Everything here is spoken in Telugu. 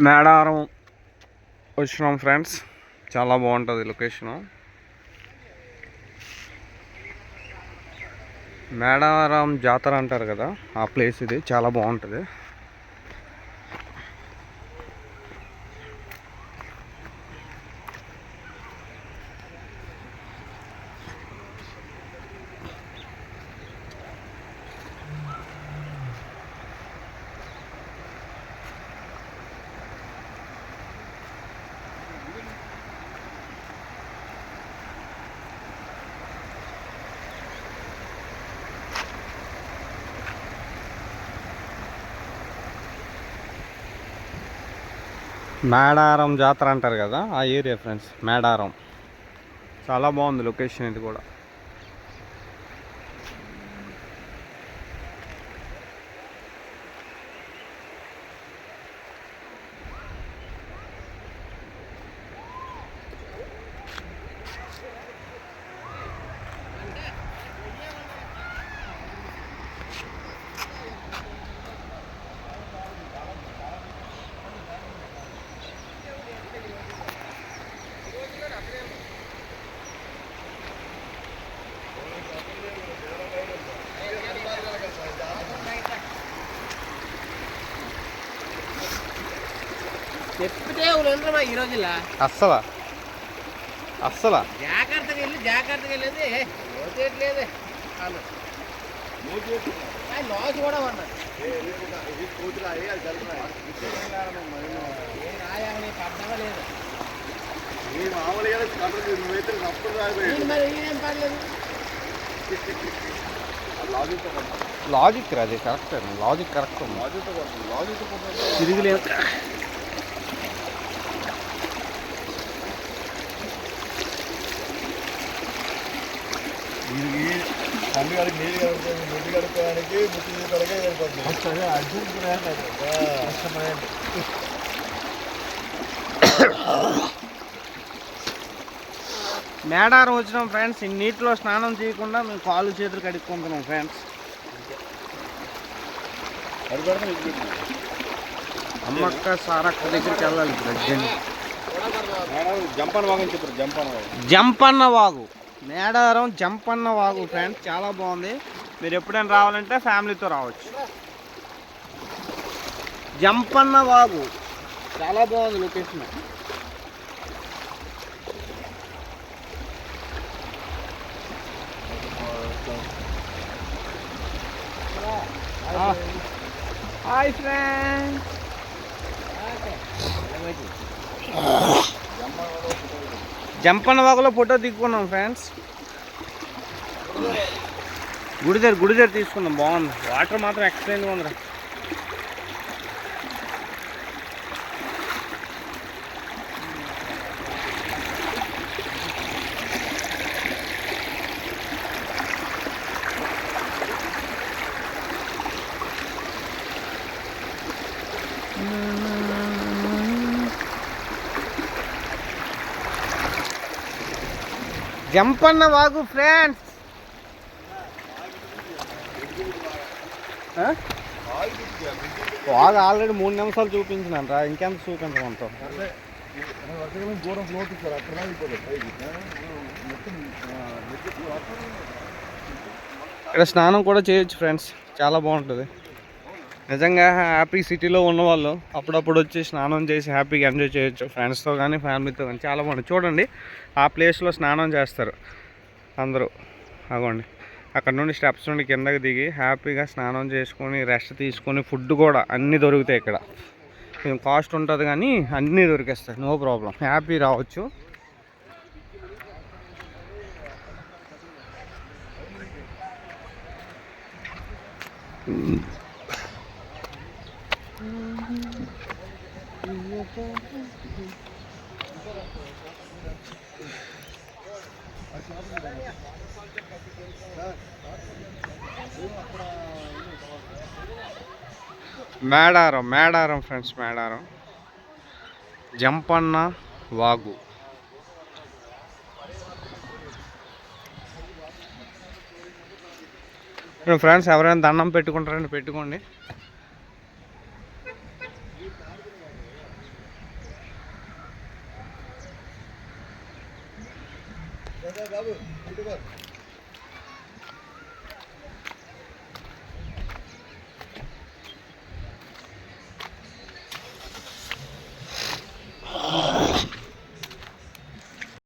మేడారం వచ్చినాం ఫ్రెండ్స్. చాలా బాగుంటుంది లొకేషను. మేడారం జాతర అంటారు కదా ఆ ప్లేస్ ఇది. చాలా బాగుంటుంది. మేడారం జాతర అంటారు కదా ఆ ఏరియా ఫ్రెండ్స్ మేడారం. చాలా బాగుంది లొకేషన్ ఇది కూడా. చెప్తే ఉండమా ఈ రోజులా అస్సలా? అస్సలా? జాగ్రత్తగా వెళ్ళి జాగ్రత్తగా వెళ్ళేది లోతేట్లేదు. లాస్ కూడా దీని మరి ఈయనేం పడలేదు లాజిక్ అది కరెక్ట్ లాజిక్ కరెక్ట్ తిరిగిలేదు పండుగడికి నీళ్ళు కడుక్కోవడానికి ముట్టి కడకే సరిపోతుంది మేడారం వచ్చినాం ఫ్రెండ్స్. ఈ నీటిలో స్నానం చేయకుండా మేము కాళ్ళు చేతులు కడుక్కుంటున్నాం ఫ్రెండ్స్. అమ్మక్క సారక్క దగ్గరికి వెళ్ళాలి ఇప్పుడు అర్జెంట్. జంపన్ వాగని చెప్పారు జంపన్ వాగన్ జంపన్న వాగు. మేడారం జంపన్న వాగు ఫ్రెండ్స్ చాలా బాగుంది. మీరు ఎప్పుడైనా రావాలంటే ఫ్యామిలీతో రావచ్చు. జంపన్న వాగు. చాలా బాగుంది లొకేషన్. హాయ్ ఫ్రెండ్స్ జంపన్న వాగులో ఫోటో దిక్కున్నాం ఫ్రెండ్స్. గుడి దగ్గర గుడి దగ్గర తీసుకున్నాం బాగుంది. వాటర్ మాత్రం ఎక్సలెంట్గా ఉందిరా. జంపన్న వాగు ఫ్రెండ్స్ వాగు ఆల్రెడీ మూడు నిమిషాలు చూపించినాను రా. ఇంకెంత చూపించమంటావు వర్షకాలం ఇక్కడ స్నానం కూడా చేయొచ్చు ఫ్రెండ్స్ చాలా బాగుంటుంది. నిజంగా హ్యాపీ సిటీలో ఉన్నవాళ్ళు అప్పుడప్పుడు వచ్చి స్నానం చేసి హ్యాపీగా ఎంజాయ్ చేయొచ్చు. ఫ్రెండ్స్తో కానీ ఫ్యామిలీతో కానీ చాలా బాగుంది చూడండి ఆ ప్లేస్లో స్నానం చేస్తారు అందరూ. అగోండి. అక్కడ నుండి స్టెప్స్ నుండి కిందకి దిగి హ్యాపీగా స్నానం చేసుకొని రెస్ట్ తీసుకొని ఫుడ్ కూడా అన్నీ దొరుకుతాయి ఇక్కడ. కొంచెం కాస్ట్ ఉంటుంది కానీ అన్నీ దొరికేస్తాయి. No problem. హ్యాపీ రావచ్చు. మేడారం మేడారం ఫ్రెండ్స్ మేడారం. జంపన్న వాగు. ఫ్రెండ్స్ ఎవరైనా దండం పెట్టుకుంటారని పెట్టుకోండి. బాబు